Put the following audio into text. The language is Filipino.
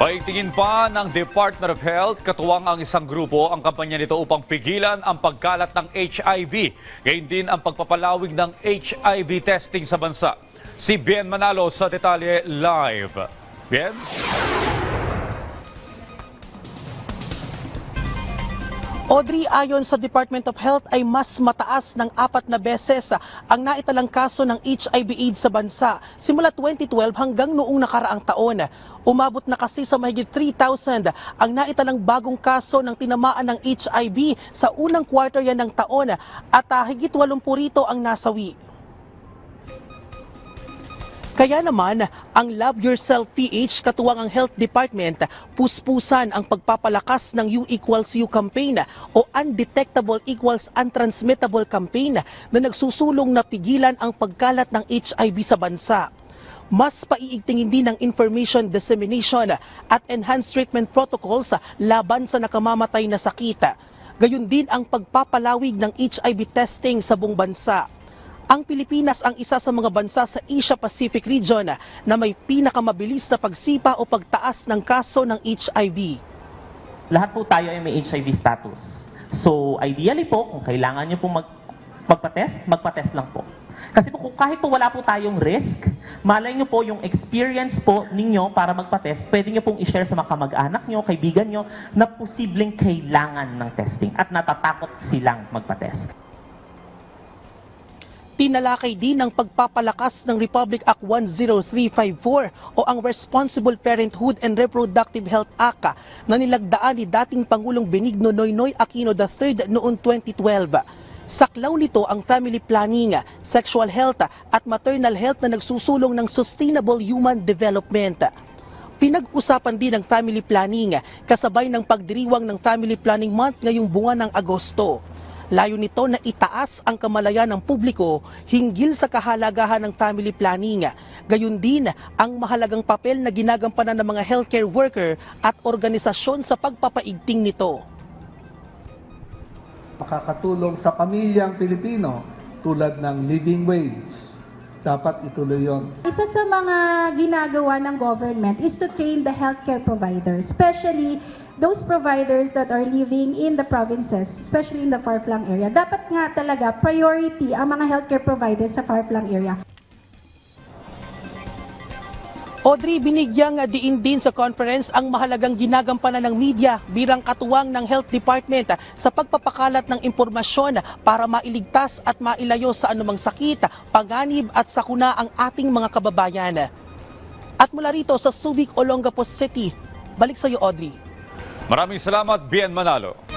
Paigtingin pa ng Department of Health, katuwang ang isang grupo ang kampanya nito upang pigilan ang pagkalat ng HIV. Gayun din ang pagpapalawig ng HIV testing sa bansa. Si Bien Manalo sa detalye live. Bien? Audrey, ayon sa Department of Health ay mas mataas ng apat na beses ang naitalang kaso ng HIV-AIDS sa bansa simula 2012 hanggang noong nakaraang taon. Umabot na kasi sa mahigit 3,000 ang naitalang bagong kaso ng tinamaan ng HIV sa unang quarter yan ng taon at ah, higit 80 rito ang nasawi. Kaya naman, ang Love Yourself PH katuwang ang Health Department, puspusan ang pagpapalakas ng U equals U campaign o Undetectable equals Untransmittable campaign na nagsusulong na pigilan ang pagkalat ng HIV sa bansa. Mas paiigtingin din ang information dissemination at enhanced treatment protocols laban sa nakamamatay na sakit. Gayun din ang pagpapalawig ng HIV testing sa buong bansa. Ang Pilipinas ang isa sa mga bansa sa Asia-Pacific region na may pinakamabilis na pagsipa o pagtaas ng kaso ng HIV. lahat po tayo ay may HIV status. So, ideally po, kung kailangan nyo po mag, magpa-test, magpa-test lang po. Kasi po, kung kahit po wala po tayong risk, malay nyo po yung experience po ninyo para magpa-test, pwede nyo pong i-share sa mga kamag-anak nyo, kaibigan nyo, na posibleng kailangan ng testing at natatakot silang magpa-test. Tinalakay din ang pagpapalakas ng Republic Act 10354 o ang Responsible Parenthood and Reproductive Health Act na nilagdaan ni dating Pangulong Benigno Noynoy Aquino III noong 2012. Saklaw nito ang family planning, sexual health at maternal health na nagsusulong ng sustainable human development. Pinag-usapan din ang family planning kasabay ng pagdiriwang ng Family Planning Month ngayong buwan ng Agosto. Layo nito na itaas ang kamalayan ng publiko hinggil sa kahalagahan ng family planning. Gayun din ang mahalagang papel na ginagampanan ng mga healthcare worker at organisasyon sa pagpapaigting nito. makakatulong sa pamilyang Pilipino tulad ng living wage. Dapat ituloy yon. Isa sa mga ginagawa ng government is to train the healthcare providers, especially those providers that are living in the provinces, especially in the far-flung area. Dapat nga talaga priority ang mga healthcare providers sa far-flung area. Audrey, binigyang diin din sa conference ang mahalagang ginagampanan ng media bilang katuwang ng Health Department sa pagpapakalat ng impormasyon para mailigtas at mailayo sa anumang sakit, panganib at sakuna ang ating mga kababayan. At mula rito sa Subic, Olongapo City, balik sa iyo Audrey. Maraming salamat, Bien Manalo.